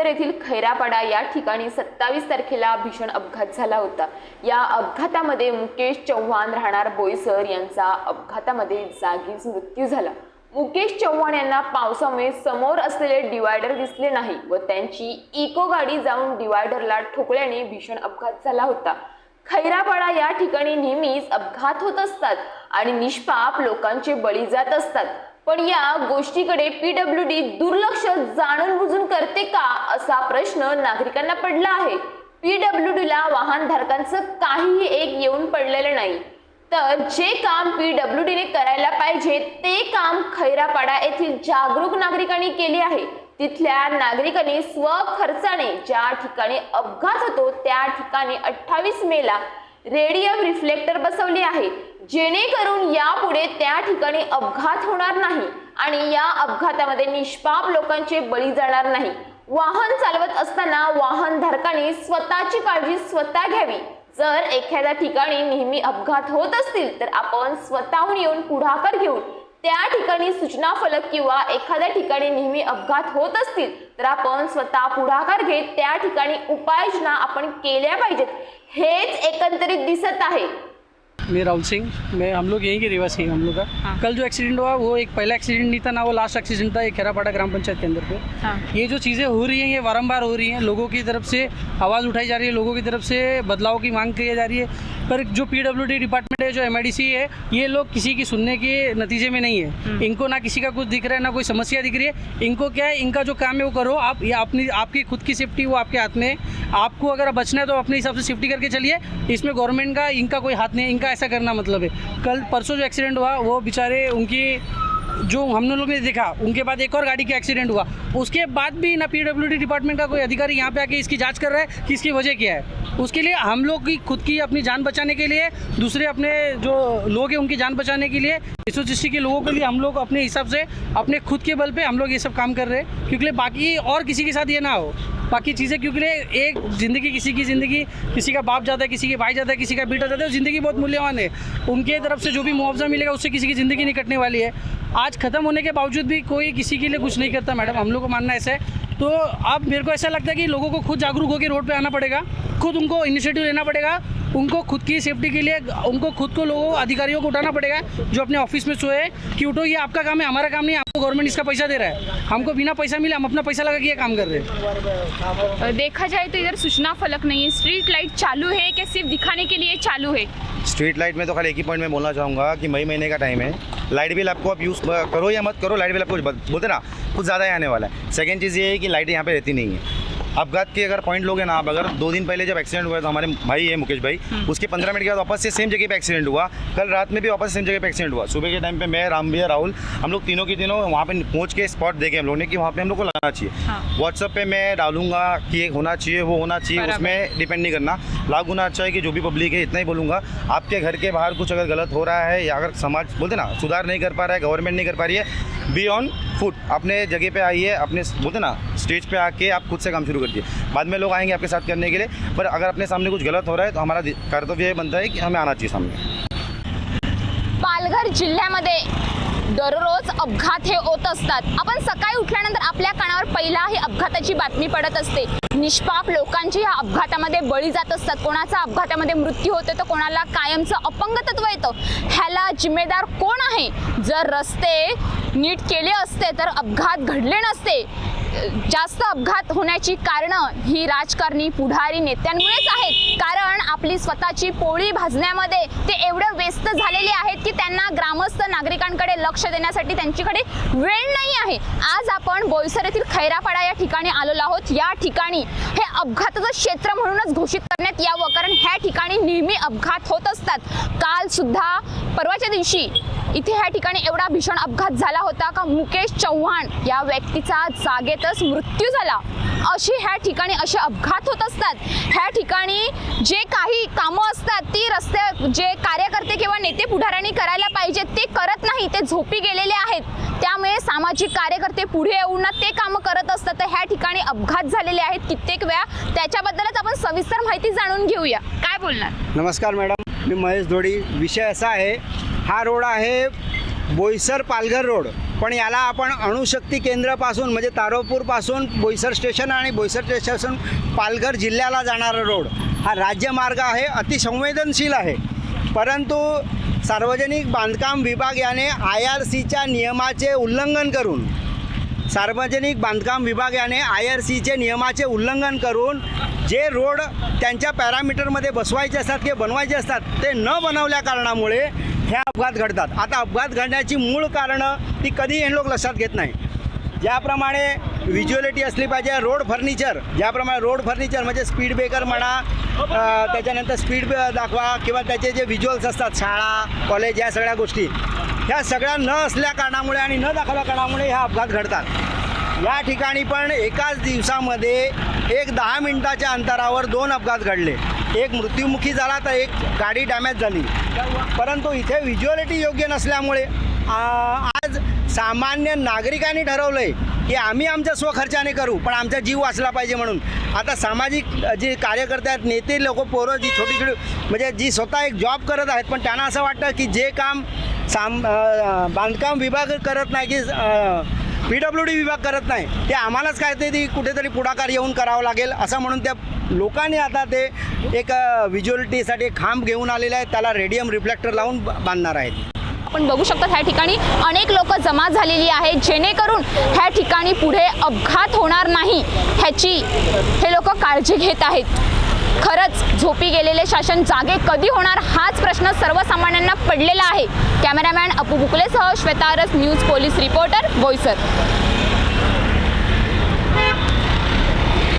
बोईसर येथील खैरापाडा या ठिकाणी सत्तावीस तारखेला भीषण अपघात झाला होता. या अपघातामध्ये मुकेश चव्हाण राहणार बोईसर यांचा अपघातामध्ये जागीच मृत्यू झाला. मुकेश चव्हाण यांना पावसामुळे समोर असलेले डिवायडर दिसले नाही व त्यांची इको गाडी जाऊन डिवायडरला ठोकल्याने भीषण अपघात झाला होता. खैरापाडा या ठिकाणी नेहमीच अपघात होत असतात आणि निष्पाप लोकांचे बळी जात असतात. पण या गोष्टीकडे पीडब्ल्यू डी दुर्लक्ष जाणून बुजून करते का असा प्रश्न नागरिकांना पडला आहे. पीडब्ल्यू डी ला वाहनधारकांचं काहीही एक येऊन पडलेलं नाही. तर जे काम पीडब्ल्यू डीने करायला पाहिजे ते काम खैरापाडा येथील जागरूक नागरिकांनी केले आहे. तिथल्या नागरिकांनी स्वखर्चाने ज्या ठिकाणी अपघात होतो त्या ठिकाणी अठ्ठावीस मेला रेडियम रिफ्लेक्टर बसवले आहे. जेणेकरून यापुढे त्या ठिकाणी अपघात होणार नाही आणि या अपघातामध्ये निष्पाप लोकांचे बळी जाणार नाही. वाहन चालवत असताना वाहनधारकांनी स्वतःची काळजी स्वतः घ्यावी. जर एखाद्या ठिकाणी नेहमी अपघात होत असतील तर आपण स्वतःहून येऊन पुढाकार घेऊन त्या ठिकाणी सूचना फलक किंवा एखाद्या ठिकाणी नेहमी अपघात होत असतील तर आपण स्वतः पुढाकार घेत त्या ठिकाणी उपाययोजना आपण केल्या पाहिजेत. हेच एकंदरीत दिसत आहे. मैं राहुल सिंह मैं हम लोग यहीं के रिवासी हैं हम लोग का। हाँ। कल जो एक्सीडेंट हुआ वो एक पहला एक्सीडेंट नहीं था ना वो लास्ट एक्सीडेंट था एक खेरापाड़ा ग्राम पंचायत के अंदर पे। हाँ। ये जो चीज़ें हो रही हैं ये वारंबार हो रही हैं लोगों की तरफ़ से आवाज़ उठाई जा रही है लोगों की तरफ़ से बदलाव की मांग की जा रही है। पर जो पीडब्ल्यूडी डिपार्टमेंट है जो एम है ये लोग किसी की सुनने के नतीजे में नहीं है। इनको ना किसी का कुछ दिख रहा है ना कोई समस्या दिख रही है। इनको क्या है इनका जो काम है वो करो। आप या अपनी आपकी खुद की सेफ्टी वो आपके हाथ में है। आपको अगर बचना है तो अपने हिसाब से सेफ्टी करके चलिए। इसमें गवर्नमेंट का इनका कोई हाथ नहीं है। इनका ऐसा करना मतलब है। कल परसों जो एक्सीडेंट हुआ वो बेचारे उनकी जो हम लोग ने देखा, उनके बाद एक और गाड़ी का एक्सीडेंट हुआ। उसके बाद भी ना पीडब्ल्यूडी डिपार्टमेंट का कोई अधिकारी यहाँ पे आके इसकी जाँच कर रहा है कि इसकी वजह क्या है। उसके लिए हम लोग की खुद की अपनी जान बचाने के लिए, दूसरे अपने जो लोग हैं उनकी जान बचाने के लिए एसोसिएशन के लोगों के लिए हम लोग अपने हिसाब से, अपने खुद के बल पे हम लोग ये सब काम कर रहे हैं, क्योंकि बाकी और किसी के साथ ये ना हो। बाकी चीज़ें, क्योंकि एक ज़िंदगी किसी की ज़िंदगी, किसी का बाप जाता है, किसी के भाई जाता है, किसी का बेटा जाता है ज़िंदगी बहुत मूल्यवान है। उनके तरफ़ से जो भी मुआवजा मिलेगा, उससे किसी की ज़िंदगी नहीं कटने वाली है। आज ख़त्म होने के बावजूद भी कोई किसी के लिए कुछ नहीं करता, मैडम। हम लोग को मानना ऐसा है तो अब मेरे को ऐसा लगता है कि लोगों को खुद जागरूक होकर रोड पे आना पड़ेगा। खुद उनको इनिशिएटिव लेना पड़ेगा। उनको खुद की सेफ्टी के लिए उनको खुद को लोगों अधिकारियों को उठाना पड़ेगा जो अपने ऑफ़िस में सोए। कि उठो ये आपका काम है हमारा काम नहीं है आपको गवर्नमेंट इसका पैसा दे रहा है। हमको बिना पैसा मिले हम अपना पैसा लगा के ये काम कर रहे हैं। देखा जाए तो इधर सूचना फलक नहीं है। स्ट्रीट लाइट चालू है कि सिर्फ़ दिखाने के लिए चालू है? स्ट्रीट लाइट में तो खाली एक ही पॉइंट में बोलना चाहूँगा कि मई महीने का टाइम है। लाइट बिल आपको आप यूज़ करो या मत करो लाइट बिल आपको बोलते ना कुछ ज़्यादा ही आने वाला है। सेकेंड चीज़ ये है कि लाइटें यहाँ पे रहती नहीं है। अपघात के अगर पॉइंट लोगे ना आप अगर दो दिन पहले जब एक्सीडेंट हुआ तो हमारे भाई है मुकेश भाई उसके पंद्रह मिनट के बाद वापस से सेम जगह पे एक्सीडेंट हुआ। कल रात में भी वापस सेम जगह पे एक्सीडेंट हुआ। सुबह के टाइम पे मैं राम भैया राहुल हम लोग तीनों के तीनों वहाँ पे पहुँच के स्पॉट देखे हम लोग ने कि वहाँ पे हम लोग को लगाना चाहिए। हाँ। व्हाट्सअप पे मैं डालूँगा कि होना चाहिए वो होना चाहिए उसमें डिपेंड नहीं करना। लागू होना अच्छा है कि जो भी पब्लिक है इतना ही बोलूँगा। आपके घर के बाहर कुछ अगर गलत हो रहा है या अगर समाज बोलते ना सुधार नहीं कर पा रहा है गवर्नमेंट नहीं कर पा रही है बी ऑन फ़ूड। अपने जगह पे आइए, अपने बोलते ना, स्टेज पे आके आप खुद से काम शुरू कर दिए बाद में लोग आएँगे आपके साथ करने के लिए, पर अगर अपने सामने कुछ गलत हो रहा है तो हमारा कर्तव्य बनता है कि हमें आना चाहिए सामने। पालघर जिल्ह्यामध्ये दररोज अपघात हे होत असतात. आपण सकाळी उठल्यानंतर आपल्या कानावर पहिला ही अपघाताची बातमी पडत असते. निष्पाप लोकांची ह्या अपघातामध्ये बळी जात असतात. कोणाचा अपघातामध्ये मृत्यू होतो तर कोणाला कायमचं अपंगतत्व येतं? ह्याला जिम्मेदार कोण आहे? जर रस्ते नीट केले असते तर अपघात घडले नसते. जास्त अपघात होण्याची कारणं ही राजकारणी पुढारी नेत्यांमुळेच आहेत. कारण आपली स्वतःची पोळी भाजण्यामध्ये ते एवढं व्यस्त झालेले आहेत की त्यांना ग्रामस्थ नागरिकांकडे लक्ष देण्यासाठी त्यांच्याकडे वेळ नाही आहे. आज आपण बोईसर येथील खैरापाडा या ठिकाणी आलेलो आहोत. या ठिकाणी हे अपघाताचं क्षेत्र म्हणूनच घोषित करण्यात यावं. कारण ह्या ठिकाणी नेहमी अपघात होत असतात. काल सुद्धा परवाच्या दिवशी इथे ह्या ठिकाणी एवढा भीषण अपघात झाला होता का मुकेश चव्हाण या व्यक्तीचा जागेतच मृत्यू झाला. अशी ह्या ठिकाणी असे अपघात होत असतात. ह्या ठिकाणी जे काही कामं असतात ती रस्ते जे कार्यकर्ते किंवा नेते पुढाऱ्यांनी करायला पाहिजेत ते करत नाही ते झोपी गेलेले आहेत. त्यामुळे सामाजिक कार्यकर्ते पुढे येऊन ना ते कामं करत असतात. तर ह्या ठिकाणी अपघात झालेले आहेत कित्येक वेळा. त्याच्याबद्दलच आपण सविस्तर माहिती जाणून घेऊया. काय बोलणार? नमस्कार मॅडम. मी महेश धोडी. विषय असा आहे हा रोड आहे बोईसर पालघर रोड. पण याला आपण अणुशक्ती केंद्रापासून म्हणजे तारोपूरपासून बोईसर स्टेशन आणि बोईसर स्टेशन पालघर जिल्ह्याला जाणारा रोड. हा राज्यमार्ग आहे अतिसंवेदनशील आहे. परंतु सार्वजनिक बांधकाम विभाग याने आय आर सीच्या नियमाचे उल्लंघन करून सार्वजनिक बांधकाम विभाग याने आय आर सीचे नियमाचे उल्लंघन करून जे रोड त्यांच्या पॅरामीटरमध्ये बसवायचे असतात किंवा बनवायचे असतात ते न बनवल्या कारणामुळे हे अपघात घडतात. आता अपघात घडण्याची मूळ कारणं ती कधीही हे लोक लक्षात घेत नाही. ज्याप्रमाणे व्हिज्युअलिटी असली पाहिजे रोड फर्निचर ज्याप्रमाणे रोड फर्निचर म्हणजे स्पीड ब्रेकर म्हणा त्याच्यानंतर स्पीड दाखवा किंवा त्याचे जे व्हिज्युअल्स असतात शाळा कॉलेज या सगळ्या गोष्टी. ह्या सगळ्या न असल्या कारणामुळे आणि न दाखवल्या कारणामुळे ह्या अपघात घडतात. या ठिकाणी पण एकाच दिवसामध्ये एक दहा मिनिटाच्या अंतरावर दोन अपघात घडले. एक मृत्युमुखी झाला तर एक गाडी डॅमेज झाली. परंतु इथे व्हिज्युअलिटी योग्य नसल्यामुळे आज सामान्य नागरिकांनी ठरवलं आहे की आम्ही आमच्या स्वखर्चाने करू पण आमचा जीव वाचला पाहिजे म्हणून. आता सामाजिक जे कार्यकर्ते आहेत नेते लोक पोरं जी छोटी छोटी म्हणजे जी स्वतः एक जॉब करत आहेत पण त्यांना असं वाटतं की जे काम साम बांधकाम विभाग करत नाही की पी डब्ल्यू डी विभाग करत नाही. ते आम्हालाच काय ते ती कुठेतरी पुढाकार येऊन करावं लागेल असं म्हणून त्या लोकांनी आता ते एक व्हिज्युअलिटीसाठी खांब घेऊन आलेले आहेत. त्याला रेडियम रिफ्लेक्टर लावून बांधणार आहेत. आपण बघू शकता ह्या ठिकाणी अनेक लोक जमा झालेली आहेत जेणेकरून ह्या ठिकाणी पुढे अपघात होणार नाही ह्याची हे लोक काळजी घेत आहेत. खरंच झोपी गेलेले शासन जागे कधी होणार हाच प्रश्न सर्वसामान्यांना पडलेला आहे. कॅमेरामॅन अपू बुकलेसह श्वेतारस न्यूज पोलीस रिपोर्टर बोईसर.